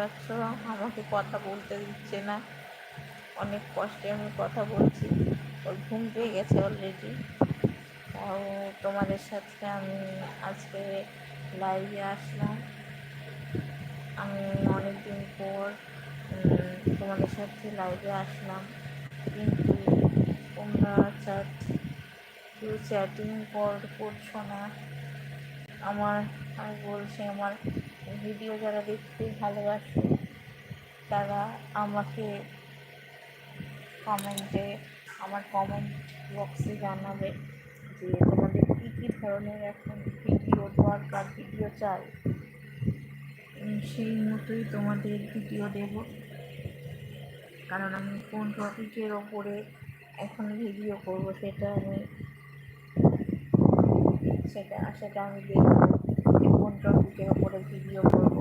পাচ্ছ আমাকে কথা বলতে দিচ্ছে না। অনেক কষ্টে আমি কথা বলছি। ওর ঘুম পেয়ে গেছে অলরেডি তাও তোমাদের সাথে আমি আজকে লাইভে আসলাম। আমি অনেক দিন পর তোমাদের সাথে লাইভে আসলাম। কিন্তু তোমরা চ্যাট কেউ চ্যাটিং কর, করছ না। আমার আমি বলছি আমার ভিডিও যারা দেখতে ভালোবাসে, তারা আমাকে কমেন্টে আমার কমেন্ট বক্সে জানাবে যে তোমাদের কী কী ধরনের এখন ভিডিও দরকার ভিডিও চাই। সেই মতোই তোমাদের ভিডিও দেব। কারণ আমি কোন টপিকের ওপরে এখন ভিডিও করব সেটা আমি, সেটা সেটা আমি দেখব। টপিকের ওপরে ভিডিও করব।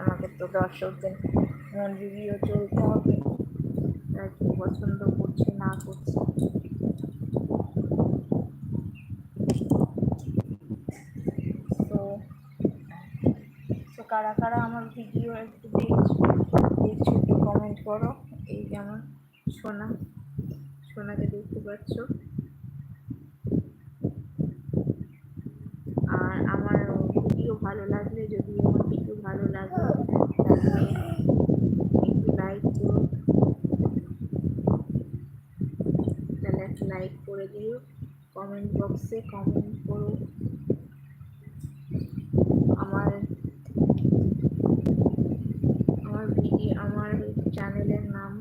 আমাকে তো দর্শকদের মন ভিডিও চলতে হবে। তারা কি পছন্দ করছে, না করছে? তো কারা কারা আমার ভিডিও একটু দেখছ দেখছ একটু কমেন্ট করো। এই যেমন সোনা, সোনাকে দেখতে পাচ্ছ আর আমার ভিডিও ভালো লাগলে যদি আমার ভিডিও ভালো লাগে তাহলে একটু লাইক করো তাহলে একটা লাইক করে দিও কমেন্ট বক্সে কমেন্ট করো আমার আমার ভিডিও আমার চ্যানেলের নাম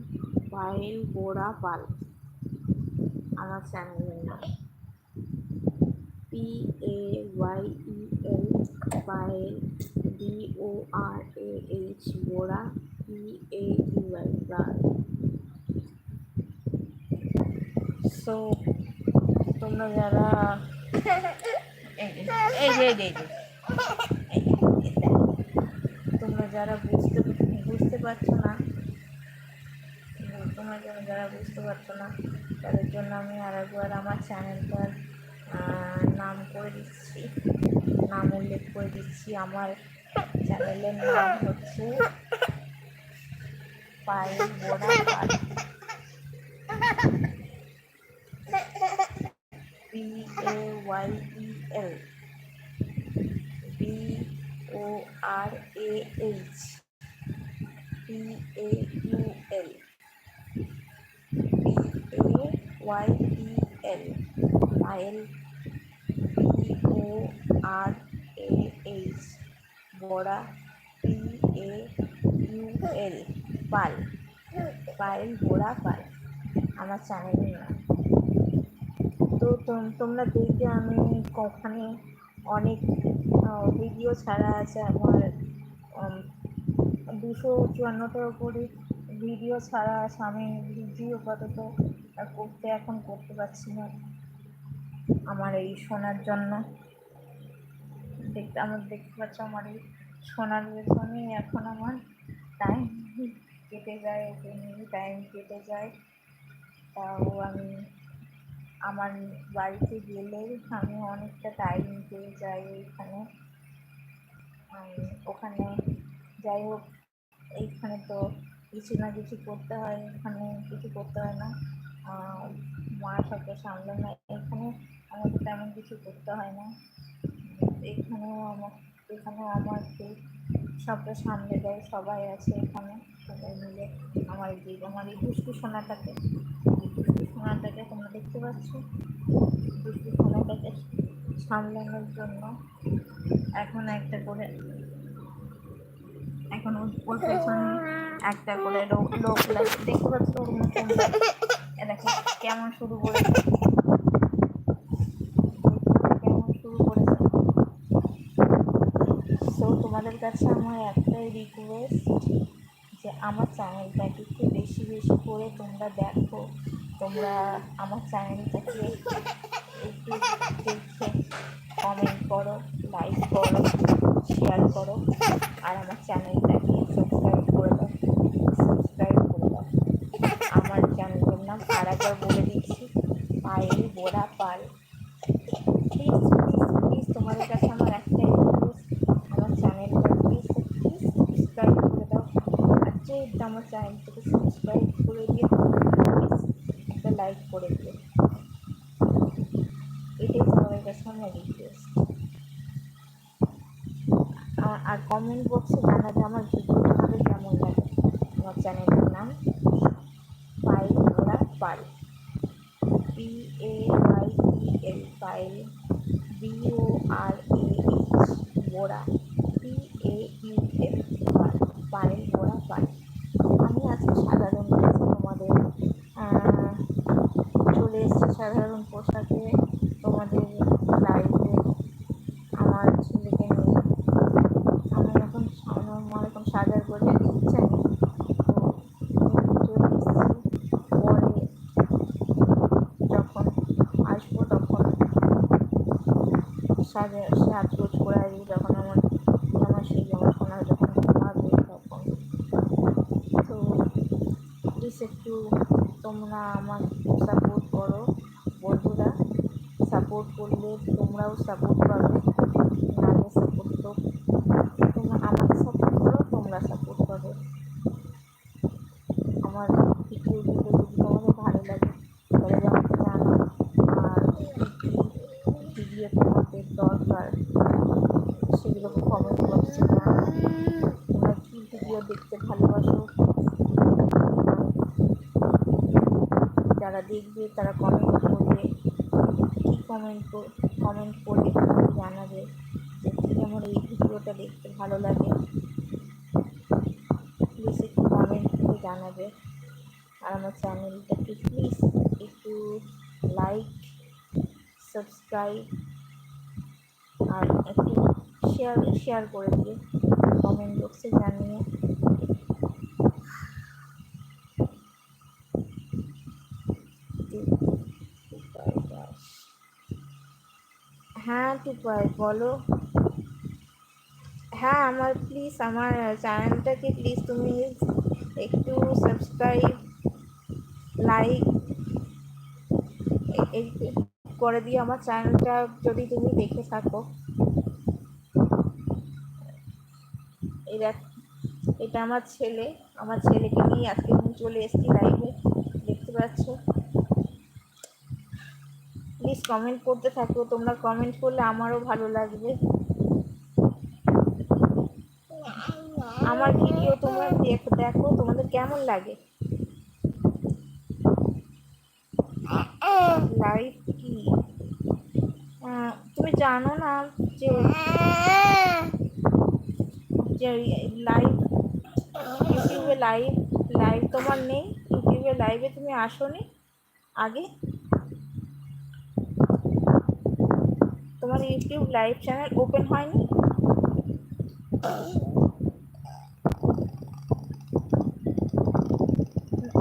পায়েল বোরা পাল। আমার চ্যানেলের নাম। P A Y E L Payel D O R A H Bora P A U Y Pal. So তোমরা যারা। তোমরা যারা বুঝতে বুঝতে পারছ না, তোমরা যারা যারা বুঝতে পারছ না, তাদের জন্য আমি আরেকবার আমার চ্যানেলটার নাম করে দিচ্ছি, নাম উল্লেখ করে দিচ্ছি আমার চ্যানেলের নাম হচ্ছে Payel Bora H P A U L P A Y E L Payel P O R A H Bora P A U L Pal Payel Bora Pal আমার চ্যানেলের নাম তো তোম- তোমরা দেখবে আমি ওখানে অনেক ভিডিও ছাড়া আছে আমার দুশো চুয়ান্নটার উপরে ভিডিও ছাড়া আমি ভিডিও আপাতত করতে এখন করতে পারছি না আমার এই শোনার জন্য। দেখতে আমার দেখতে পাচ্ছ আমার এই শোনার পেছনে এখন আমার। টাইম কেটে যায়, ওকে নিয়ে টাইম কেটে যায়। তাও আমি আমার বাড়িতে গেলে আমি অনেকটা টাইম পেয়ে যাই ওইখানে ওখানে যাই হোক এইখানে তো কিছু না কিছু করতে হয় এখানে কিছু করতে হয় না। মা সবটা সামলে না এখানে আমাকে তেমন কিছু করতে হয় না। এখানেও আমার, এখানেও আমাকে সবটা সামলে দেয়, সবাই আছে এখানে, সবাই মিলে আমার যে আমার এই দুষ্টু সোনাটাকে দুষ্টু সোনাটাকে তোমরা দেখতে পাচ্ছ? দুষ্টু সোনাটাকে সামলানোর জন্য এখন একটা করে এখন ওর- পেছনে একটা করে লোক লোক দেখতে পাচ্ছ ওর মতন দেখো কেমন শুরু করেছে। কেমন শুরু করেছে। সো তোমাদের কাছে আমার একটাই রিকোয়েস্ট যে আমার চ্যানেলটাকে একটু বেশি বেশি করে তোমরা দেখো। তোমরা আমার চ্যানেলটাকে একটু দেখে কমেন্ট করো লাইক করো। শেয়ার করো আর আমার চ্যানেলটাকে সাবস্ক্রাইব করে দাও। সাবস্ক্রাইব করে দাও। আমার চ্যানেলের নাম আর একবার বলে দিচ্ছি, Payel Bora Pal please please please তোমাদের কাছে আমার একটাই রিকোয়েস্ট আমার চ্যানেলটা প্লিজ প্লিজ আমার চ্যানেলটাকে সাবস্ক্রাইব করে দিয়ে প্লিজ একটা লাইক করে দিও এটাই তোমাদের কাছে আমার রিকোয়েস্ট আর কমেন্ট বক্সে জানাবে আমার ভিডিওটা হবে কেমন লাগে আমার চ্যানেলের নাম পাইল ওরা Pal P A I E L Payel B O R A H Bora P A U L Payel Bora Pal আমি আজকে সাধারণ তোমাদের চলে এসেছি সাধারণ পোশাকে। তোমাদের লাইভে আমার ছেলেকে নিয়ে আমি এখন সামনে আমার এখন সাজার করে ইচ্ছা নেই তো আমি চলে এসেছি পরে যখন আসব তখন সাজে সাজগোজ করে আসব যখন আমার আমার সেই জামা সোনার যখন হবে তখন তো প্লিজ একটু তোমরা আমার সাপোর্ট করো বন্ধুরা সাপোর্ট করলে তোমরাও সাপোর্ট পাবে নাহলে সাপোর্ট তো তোমরা আমাকে সাপোর্ট করো তোমরা সাপোর্ট পাবে আমার ভিডিওগুলো যদি তোমাদের ভালো লাগে তাহলে আমাকে জানো আর কী কী ভিডিও তোমাদের দরকার সেগুলো কমেন্ট বক্সে জানাও তোমরা কী ভিডিও দেখতে ভালোবাসো যারা দেখবে, তারা কমেন্ট করবে, কী কমেন্ট কমেন্ট করবে জানাবে যে কী আমার এই ভিডিওটা দেখতে ভালো লাগে। প্লিজ একটু কমেন্ট করে জানাবে। আর আমার চ্যানেলটাকে প্লিজ একটু লাইক সাবস্ক্রাইব আর একটু শেয়ার শেয়ার করে দিও কমেন্ট বক্সে জানিয়ে হ্যাঁ টুপাই বলো। হ্যাঁ আমার প্লিজ আমার চ্যানেলটাকে প্লিজ তুমি একটু সাবস্ক্রাইব লাইক করে দিয়ে আমার চ্যানেলটা যদি তুমি দেখে থাকো। দেখ, এটা আমার ছেলে, আমার ছেলেকে নিয়ে আজকে চলে এসেছি লাইভে দেখতে পাচ্ছ? প্লিজ কমেন্ট করতে থাকো, তোমরা কমেন্ট করলে আমারও ভালো লাগবে। আমার ভিডিও তোমরা দেখো তোমাদের কেমন লাগে। লাইভ কি? তুমি জানো না যে লাইভ ইউটিউবে লাইভ লাইভ তোমার নেই ইউটিউবে লাইভে তুমি আসোনি আগে? তোমার ইউটিউব লাইভ চ্যানেল ওপেন হয়নি?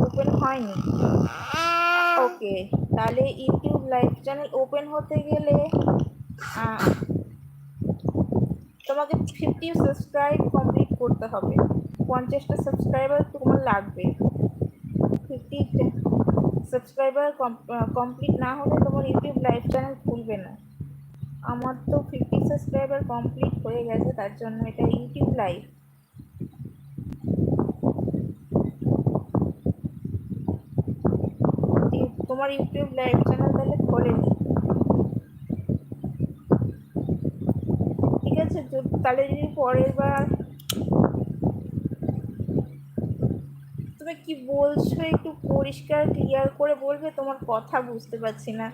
ওপেন হয়নি। ওকে, তাহলে ইউটিউব লাইভ চ্যানেল ওপেন হতে গেলে তোমাকে ফিফটি সাবস্ক্রাইব কমপ্লিট করতে হবে। পঞ্চাশটা সাবস্ক্রাইবার তোমার লাগবে। ফিফটি সাবস্ক্রাইবার কমপ্লিট না হলে তোমার ইউটিউব লাইভ চ্যানেল খুলবে না। আমার তো ফিফটি সাবস্ক্রাইবার কমপ্লিট হয়ে গেছে, তার জন্য এটা ইউটিউব লাইভ তোমার ইউটিউব লাইভ চ্যানেল তাহলে খোলেনি ঠিক আছে তাহলে যদি পরের বার তুমি কি বলছো একটু পরিষ্কার ক্লিয়ার করে বলবে? তোমার কথা বুঝতে পারছি না।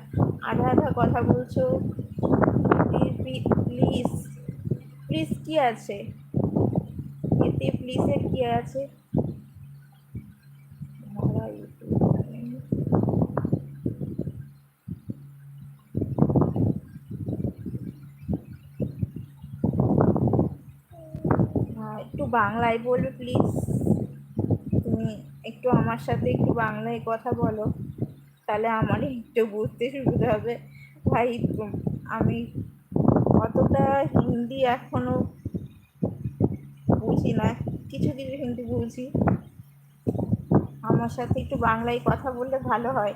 আধা আধা কথা বলছো। প্লিজ প্লিজ কি আছে? এতে প্লিজের কি আছে? হ্যাঁ, একটু বাংলায় বলবে প্লিজ তুমি একটু আমার সাথে একটু বাংলায় কথা বলো। তাহলে আমার একটু বুঝতে সুবিধা হবে। ভাই আমি অতটা হিন্দি এখনও বুঝি না। কিছু কিছু হিন্দি বুঝি। আমার সাথে একটু বাংলায় কথা বললে ভালো হয়।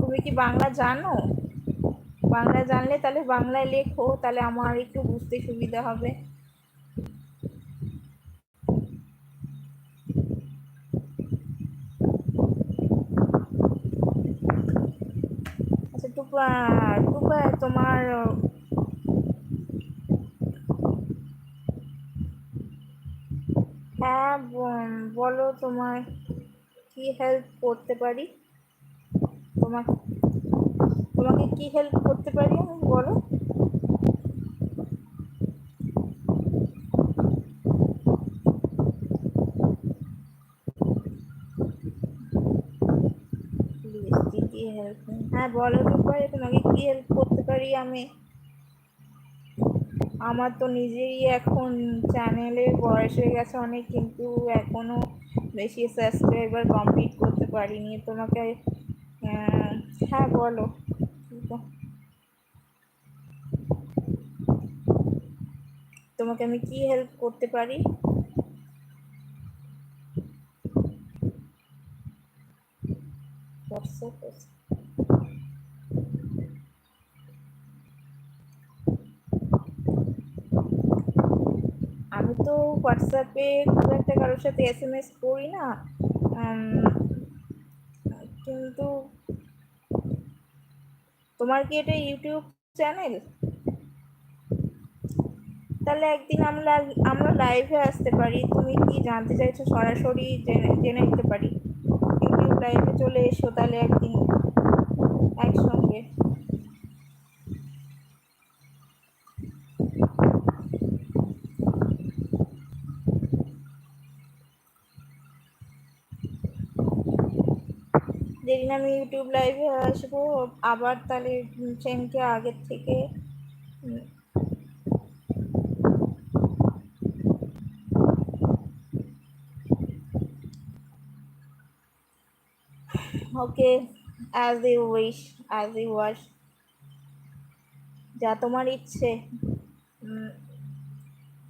তুমি কি বাংলা জানো? বাংলা জানলে তাহলে বাংলায় লেখো, তাহলে আমার একটু বুঝতে সুবিধা হবে। টুবা টুবা তোমার হ্যাঁ বলো তোমার কি হেল্প করতে পারি? তোমাকে তোমাকে কি হেল্প করতে পারি আমি, বলো? হ্যাঁ বলো হেল্প করতে পারি আমি? আমার তো নিজেই এখন চ্যানেলের বয়স হয়ে গেছে অনেক, কিন্তু এখনও বেশি সাবস্ক্রাইবার কমপ্লিট করতে পারিনি। তোমাকে হ্যাঁ বলো। তোমাকে আমি কি হেল্প করতে পারি? হোয়াটসঅ্যাপ আমি তো হোয়াটসঅ্যাপে খুব একটা কারোর সাথে এস এম এস করি না কিন্তু তোমার কি এটা ইউটিউব চ্যানেল? তাহলে একদিন আমরা আমরা লাইভে আসতে পারি। তুমি কি জানতে চাইছো সরাসরি জেনে জেনে নিতে পারি। ইউটিউব লাইভে চলে এসো তাহলে একদিন একসঙ্গে যেদিন আমি ইউটিউব লাইভে আসব, আবার তাহলে সেদিনকে আগের থেকে। Okay as you wish as you wish যা তোমার ইচ্ছে।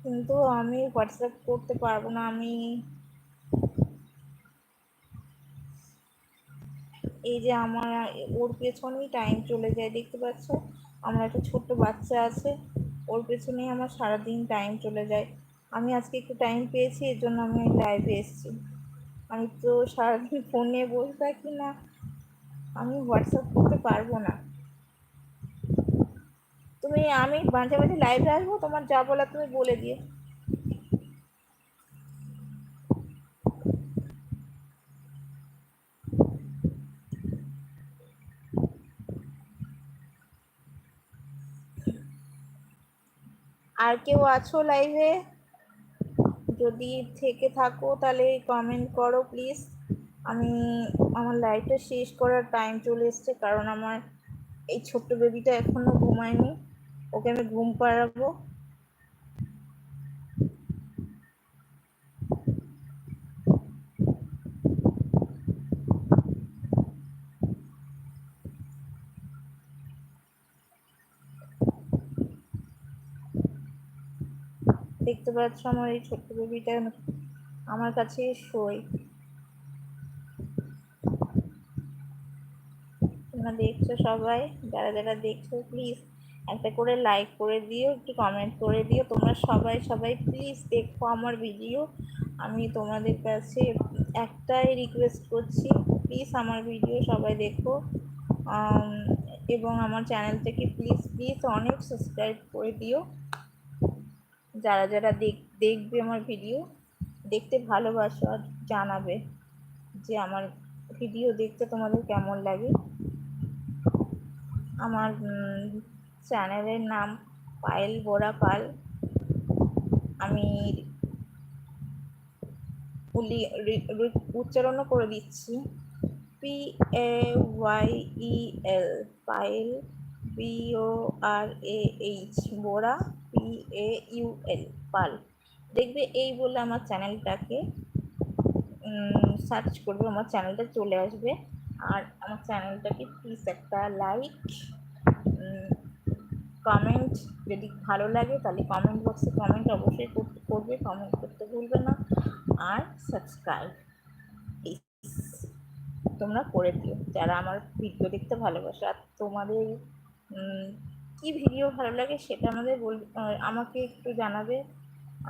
কিন্তু আমি হোয়াটসঅ্যাপ করতে পারব না, আমি এই যে আমার, ওর পেছনেই টাইম চলে যায়, দেখতে পাচ্ছ? আমার একটা ছোট্ট বাচ্চা আছে, ওর পেছনেই আমার সারাদিন টাইম চলে যায়। আমি আজকে একটু টাইম পেয়েছি, এর জন্য আমি লাইভে এসেছি। আমি তো সারাদিন ফোনে বসে থাকি না, আমি হোয়াটসঅ্যাপ করতে পারব না। তুমি, আমি মাঝে মাঝে লাইভে আসব, তোমার যা বলা তুমি বলে দিও। আর কেউ আছো লাইভে যদি থেকে থাকো তাহলে কমেন্ট করো প্লিজ আমি, আমার লাইফটা শেষ করার টাইম চলে এসছে কারণ আমার এই ছোট্ট বেবিটা এখনও ঘুমায়নি। ওকে আমি ঘুম পাড়াবো। দেখতে পাচ্ছ আমার এই ছোট্ট বেবিটা আমার কাছে শোয়। তোমরা দেখছ সবাই? যারা যারা দেখছ প্লিজ একটা করে লাইক করে দিও, একটু কমেন্ট করে দিও। তোমরা সবাই সবাই প্লিজ দেখো আমার ভিডিও আমি তোমাদের কাছে একটাই রিকোয়েস্ট করছি প্লিজ আমার ভিডিও সবাই দেখো। এবং আমার চ্যানেলটাকে প্লিজ প্লিজ অনেক সাবস্ক্রাইব করে দিও। যারা যারা দেখ, দেখবে আমার ভিডিও দেখতে ভালোবাসো আর জানাবে যে আমার ভিডিও দেখতে তোমাদের কেমন লাগে। আমার চ্যানেলের নাম পায়েল বোরা পাল। আমি উচ্চারণও করে দিচ্ছি। P A Y E L Payel B O R A H Bora P A U L Pal. দেখবে এই বলে আমার চ্যানেলটাকে সার্চ করবে, আমার চ্যানেলটা চলে আসবে। আর আমার চ্যানেলটাকে প্লিজ একটা লাইক কমেন্ট যদি ভালো লাগে তাহলে কমেন্ট বক্সে কমেন্ট অবশ্যই করতে করবে কমেন্ট করতে ভুলবে না। আর সাবস্ক্রাইব তোমরা করে দিও। যারা আমার ভিডিও দেখতে ভালোবাসে, আর তোমাদের কি ভিডিও ভালো লাগে সেটা আমাদের বল আমাকে একটু জানাবে।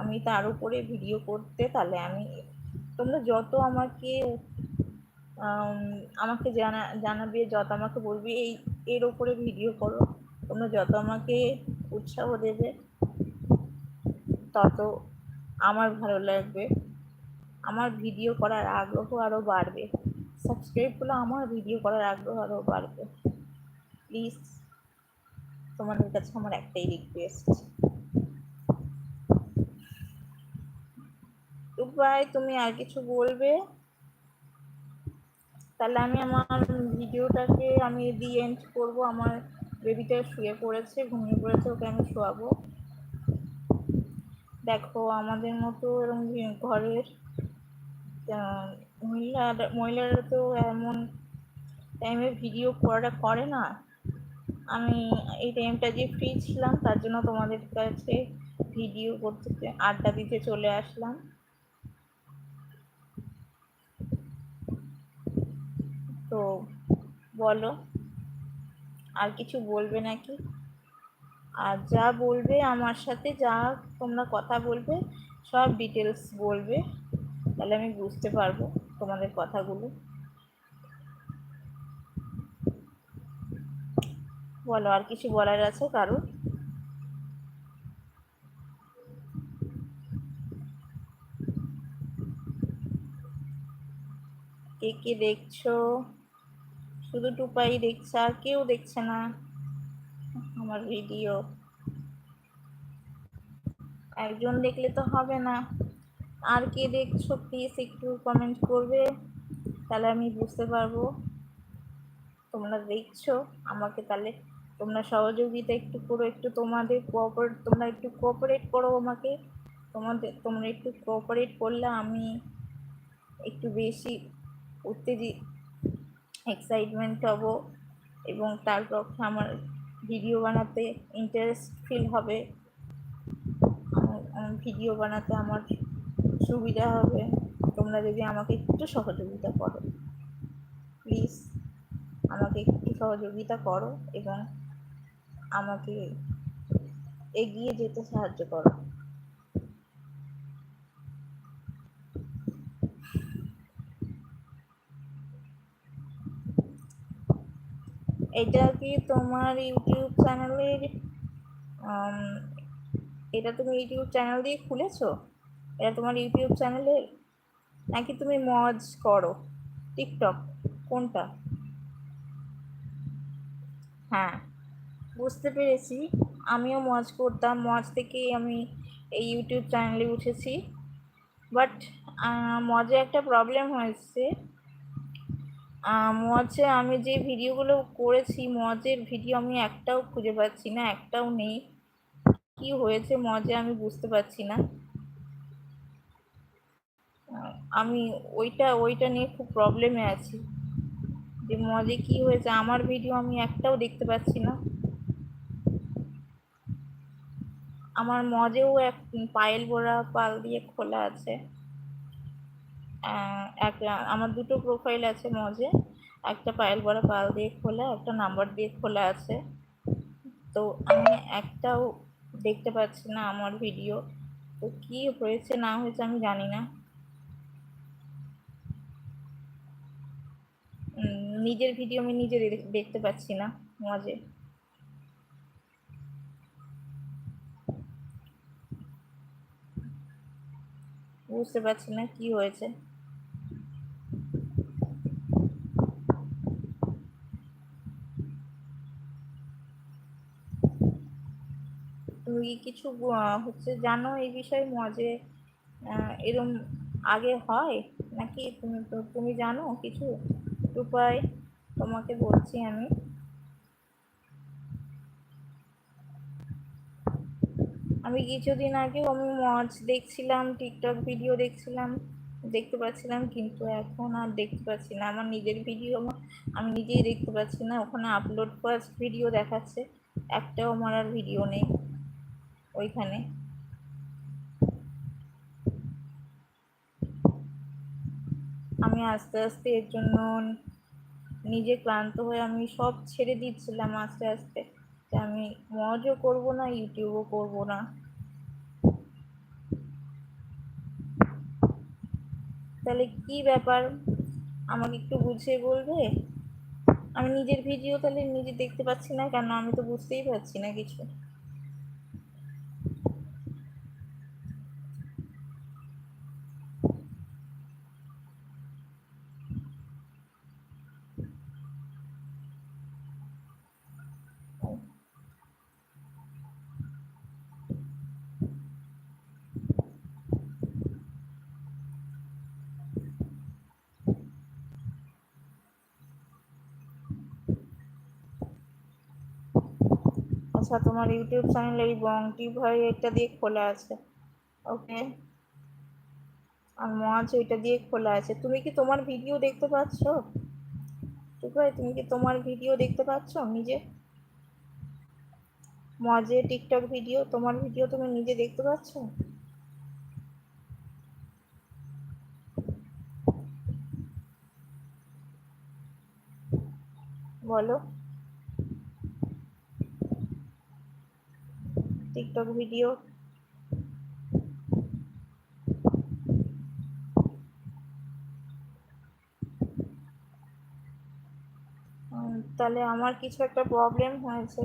আমি তার উপরে ভিডিও করতে তাহলে আমি, তোমরা যত আমাকে আমাকে জানা, জানাবে, যত আমাকে বলবি, এই, এর ওপরে ভিডিও করো। তোমরা যত আমাকে উৎসাহ দেবে, তত আমার ভালো লাগবে। আমার ভিডিও করার আগ্রহ আরও বাড়বে। সাবস্ক্রাইব করলে আমার ভিডিও করার আগ্রহ আরও বাড়বে। প্লিজ তোমাদের কাছে আমার একটাই রিকোয়েস্ট ভাই তুমি আর কিছু বলবে? তাহলে আমি আমার ভিডিওটাকে আমি দি এন্ড করব। আমার বেবিটা শুয়ে পড়েছে, ঘুমিয়ে পড়েছে, ওকে আমি শোয়াবো। দেখো, আমাদের মতো এরকম ঘরের মহিলা মহিলারা তো এমন টাইমে ভিডিও করাটা করে না। আমি এই টাইমটা যে ফ্রি ছিলাম, তার জন্য তোমাদের কাছে ভিডিও করতে, আড্ডা দিতে চলে আসলাম। তো বলো, আর কিছু বলবে নাকি? আর যা বলবে আমার সাথে, যা তোমরা কথা বলবে, সব ডিটেলস বলবে, তাহলে আমি বুঝতে পারব তোমাদের কথাগুলো। বলো, আর কিছু বলার আছে কারও কে কে দেখছ? শুধু টুপাই দেখছে, আর কেউ দেখছে না। আমার ভিডিও একজন দেখলে তো হবে না। আর কে দেখছ প্লিজ একটু কমেন্ট করবে, তাহলে আমি বুঝতে পারব। তোমরা দেখছ, আমাকে তাহলে তোমরা সহযোগিতা একটু করো, একটু তোমাদের কোঅপারেট তোমরা একটু কোঅপারেট করো আমাকে। তোমাদের তোমরা একটু কোঅপারেট করলে আমি একটু বেশি উত্তেজিত এক্সাইটমেন্ট হব এবং তার পক্ষে আমার ভিডিও বানাতে ইন্টারেস্ট ফিল হবে। ভিডিও বানাতে আমার সুবিধা হবে। তোমরা যদি আমাকে একটু সহযোগিতা করো প্লিজ আমাকে একটু সহযোগিতা করো এবং আমাকে এগিয়ে যেতে সাহায্য করো। এটা কি তোমার ইউটিউব চ্যানেলের এটা তুমি ইউটিউব চ্যানেল দিয়ে খুলেছো? এটা তোমার ইউটিউব চ্যানেলের? নাকি তুমি মজ করো? টিকটক, কোনটা? হ্যাঁ। বুঝতে পেরেছি। আমিও মজ করতাম, মজ থেকেই আমি এই ইউটিউব চ্যানেলে উঠেছি। বাট মজে একটা প্রবলেম হয়েছে। মজে আমি যে ভিডিওগুলো করেছি, মজের ভিডিও আমি একটাও খুঁজে পাচ্ছি না, একটাও নেই। কি হয়েছে মজে আমি বুঝতে পারছি না। আমি ওইটা ওইটা নিয়ে খুব প্রবলেমে আছি। যে মজে কি হয়েছে, আমার ভিডিও আমি একটাও দেখতে পাচ্ছি না। আমার মজেও এক পায়েল বোড়া পাল দিয়ে খোলা আছে। এক, আমার দুটো প্রোফাইল আছে মজে। একটা পায়েল বড়া পাল দিয়ে খোলা, একটা নাম্বার দিয়ে খোলা আছে। তো আমি একটাও দেখতে পাচ্ছি না আমার ভিডিও তো কি হয়েছে না হয়েছে আমি জানি না। নিজের ভিডিও আমি নিজে দেখতে পাচ্ছি না মজে। বুঝতে পারছি না কি হয়েছে। কিছু হচ্ছে জানো এই বিষয়ে মজে এরম আগে হয়? নাকি তুমি তুমি জানো কিছু? উপায় তোমাকে বলছি আমি। আমি কিছুদিন আগেও আমি মজ দেখছিলাম টিকটক ভিডিও দেখছিলাম, দেখতে পাচ্ছিলাম, কিন্তু এখন আর দেখতে পাচ্ছি না। আমার নিজের ভিডিও আমি নিজেই দেখতে পাচ্ছি না। ওখানে আপলোড ফার্স্ট ভিডিও দেখাচ্ছে, একটাও আমার আর ভিডিও নেই ওইখানে। আমি আস্তে আস্তে এর জন্য নিজে ক্লান্ত হয়ে আমি সব ছেড়ে দিচ্ছিলাম আস্তে আস্তে। আমি মজও করব না, ইউটিউবও করব না। তাহলে কি ব্যাপার? আমাকে একটু বুঝিয়ে বলবে? আমি নিজের ভিডিও তাহলে নিজে দেখতে পাচ্ছি না কেন? আমি তো বুঝতেই পারছি না কিছু। আচ্ছা তোমার ইউটিউব চ্যানেল এই বংটি ভাই এটা দিয়ে খোলা আছে। ওকে। আর মজ এটা দিয়ে খোলা আছে। তুমি কি তোমার ভিডিও দেখতে পাচ্ছ? ঠিক ভাই, তুমি কি তোমার ভিডিও দেখতে পাচ্ছ নিজে? মজে টিকটক ভিডিও তোমার ভিডিও তুমি নিজে দেখতে পাচ্ছ? বলো। টিকটক ভিডিও তাহলে আমার কিছু একটা প্রবলেম হয়েছে।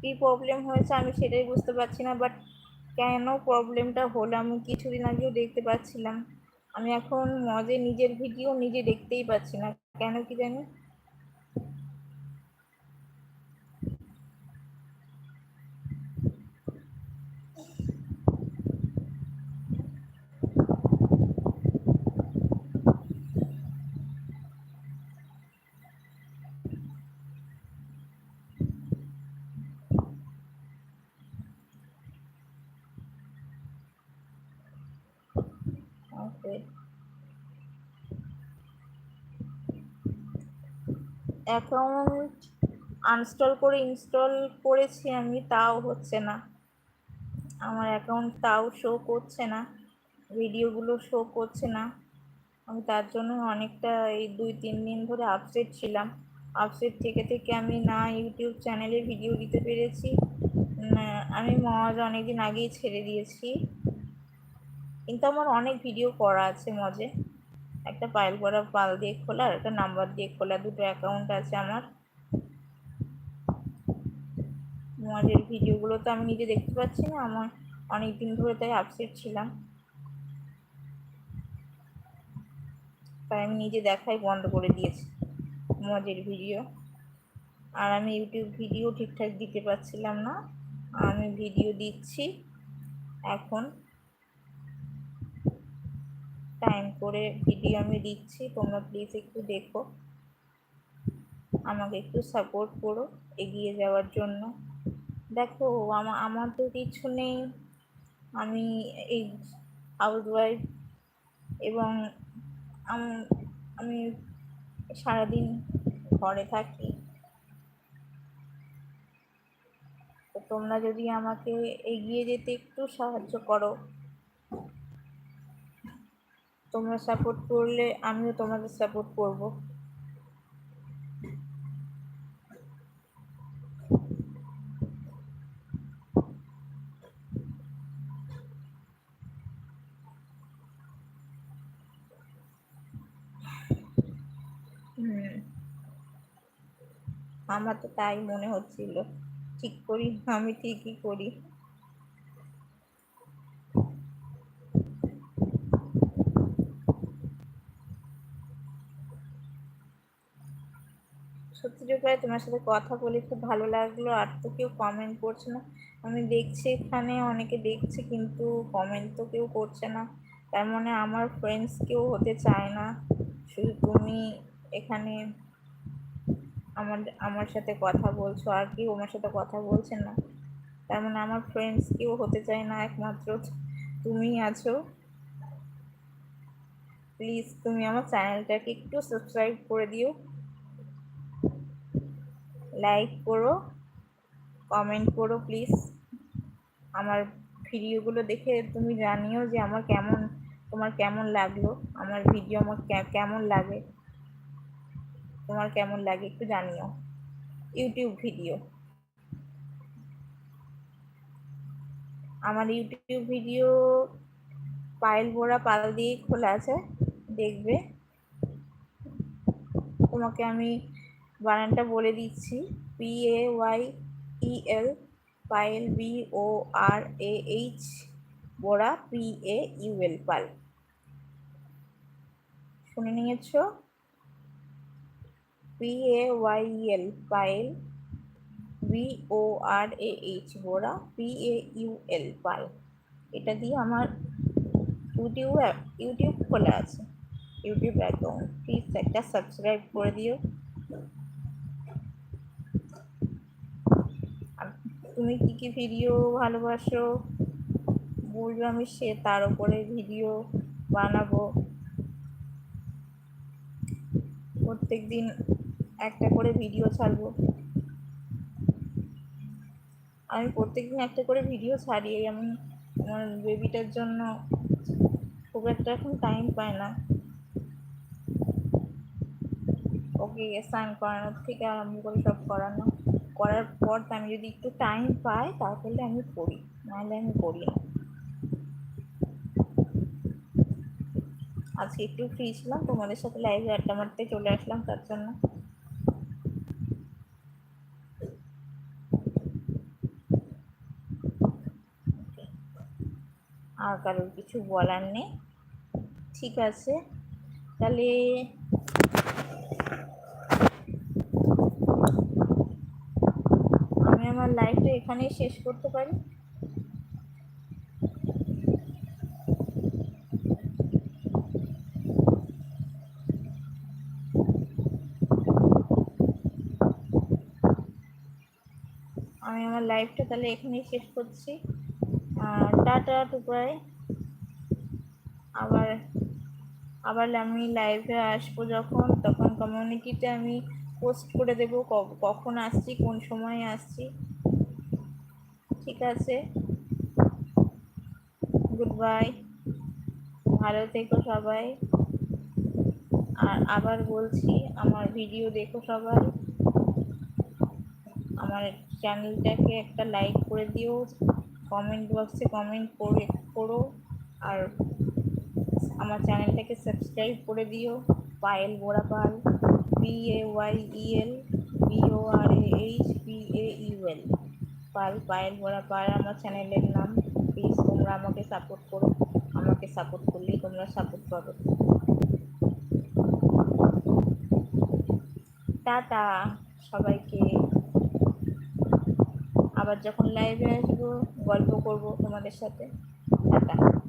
কি প্রবলেম হয়েছে আমি সেটাই বুঝতে পারছি না বাট কেন প্রবলেমটা হলো আমি কিছুদিন আগেও দেখতে পাচ্ছিলাম। আমি এখন মজে নিজের ভিডিও নিজে দেখতেই পাচ্ছি না। কেন কি জানি ওকে অ্যাকাউন্ট আনস্টল করে ইনস্টল করেছি আমি, তাও হচ্ছে না। আমার অ্যাকাউন্ট তাও শো করছে না ভিডিওগুলো শো করছে না। আমি তার জন্য অনেকটা এই দুই, তিন দিন ধরে আপসেট ছিলাম। আপসেট থেকে থেকে আমি না ইউটিউব চ্যানেলে ভিডিও দিতে পেরেছি। আমি মজ অনেকদিন আগেই ছেড়ে দিয়েছি। কিন্তু আমার অনেক ভিডিও করা আছে মজে। একটা পাইল করা পাল দিয়ে খোলা আর একটা নাম্বার দিয়ে খোলা। দুটো অ্যাকাউন্ট আছে আমার। মজের ভিডিওগুলো তো আমি নিজে দেখতে পাচ্ছি না, আমার অনেক দিন ধরে তাই আপসেট ছিলাম। তাই আমি নিজে দেখাই বন্ধ করে দিয়েছি মজের ভিডিও আর আমি ইউটিউব ভিডিও ঠিকঠাক দিতে পারছিলাম না। আমি ভিডিও দিচ্ছি এখন। টাইম করে ভিডিও আমি দিচ্ছি, তোমরা প্লিজ একটু দেখো। আমাকে একটু সাপোর্ট করো এগিয়ে যাওয়ার জন্য। দেখো আমার তো কিছু নেই। আমি এই হাউস ওয়াইফ এবং আমি সারাদিন ঘরে থাকি। তোমরা যদি আমাকে এগিয়ে যেতে একটু সাহায্য করো। তোমরা সাপোর্ট করলে আমিও তোমাদের সাপোর্ট করব। আমার তো তাই মনে হচ্ছিল। ঠিক করি, আমি ঠিকই করি। সত্যি ভাই তোমার সাথে কথা বলে খুব ভালো লাগল। আর তো কেউ কমেন্ট করছে না। আমি দেখছি এখানে, অনেকে দেখছে কিন্তু কমেন্ট তো কেউ করছে না। তার মানে আমার ফ্রেন্ডস কেউ হতে চায় না। শুধু তুমি এখানে আমার আমার সাথে কথা বলছো। আর কেউ আমার সাথে কথা বলছে না। তার মানে আমার ফ্রেন্ডস কেউ হতে চায় না, একমাত্র তুমি আছো। প্লিজ তুমি আমার চ্যানেলটাকে একটু সাবস্ক্রাইব করে দিও। লাইক করো কমেন্ট করো প্লিজ আমার ভিডিওগুলো দেখে তুমি জানিও যে আমার কেমন, তোমার কেমন লাগল? আমার ভিডিও আমার কেমন লাগে? তোমার কেমন লাগে একটু জানিও। ইউটিউব ভিডিও আমার ইউটিউব ভিডিও পায়েল বোরা পাল দিয়েই খোলা আছে, দেখবে। তোমাকে আমি বানানটা বলে দিচ্ছি। P A Y E L Payel B O R A H Bora P A U L Pal. শুনে নিয়েছ? P A Y L Payel B O R A H Bora P A U L Pal. এটা দিয়ে আমার YouTube YouTube খোলা আছে। YouTube account please একটা subscribe করে দিও আর তুমি কী কী ভিডিও ভালোবাসো? বলবে আমি সে, তার উপরে ভিডিও বানাবো। প্রত্যেক দিন একটা করে ভিডিও ছাড়বো। আমি প্রত্যেক দিন একটা করে ভিডিও ছাড়ি আমি আমার বেবিটার জন্য খুব একটা এখন টাইম পায় না। ওকে, স্নান করানোর থেকে আরম্ভ করে সব করানো। করার পর আমি যদি একটু টাইম পাই, তাহলে আমি পড়ি, নাহলে আমি পড়ি না। আজকে একটু ফ্রি ছিলাম, তোমাদের সাথে লাইভে আড্ডা মারতে চলে আসলাম তার জন্য। আর কারোর কিছু বলার নেই। ঠিক আছে, তাহলে আমি আমার লাইফটা এখানেই শেষ করতে পারি। আমি আমার লাইফটা তাহলে এখানেই শেষ করছি। টাটা টুপাই আবার আবার আমি লাইভে আসব যখন, তখন কমিউনিটিতে আমি পোস্ট করে দেবো কখন আসছি, কোন সময় আসছি। ঠিক আছে। গুড বাই ভালো থেকো সবাই। আর আবার বলছি, আমার ভিডিও দেখো সবাই। আমার চ্যানেলটাকে একটা লাইক করে দিও। কমেন্ট বক্সে কমেন্ট করে, করো। আর আমার চ্যানেলটাকে সাবস্ক্রাইব করে দিও। Payel Bora Pal P A Y E L B O R H P A U L Pal Payel Pal আমার চ্যানেলের নাম প্লিজ তোমরা আমাকে সাপোর্ট করো। আমাকে সাপোর্ট করলেই তোমরা সাপোর্ট পাবে। টাটা, সবাইকে। আবার যখন লাইভে আসব, গল্প করব তোমাদের সাথে। টাটা।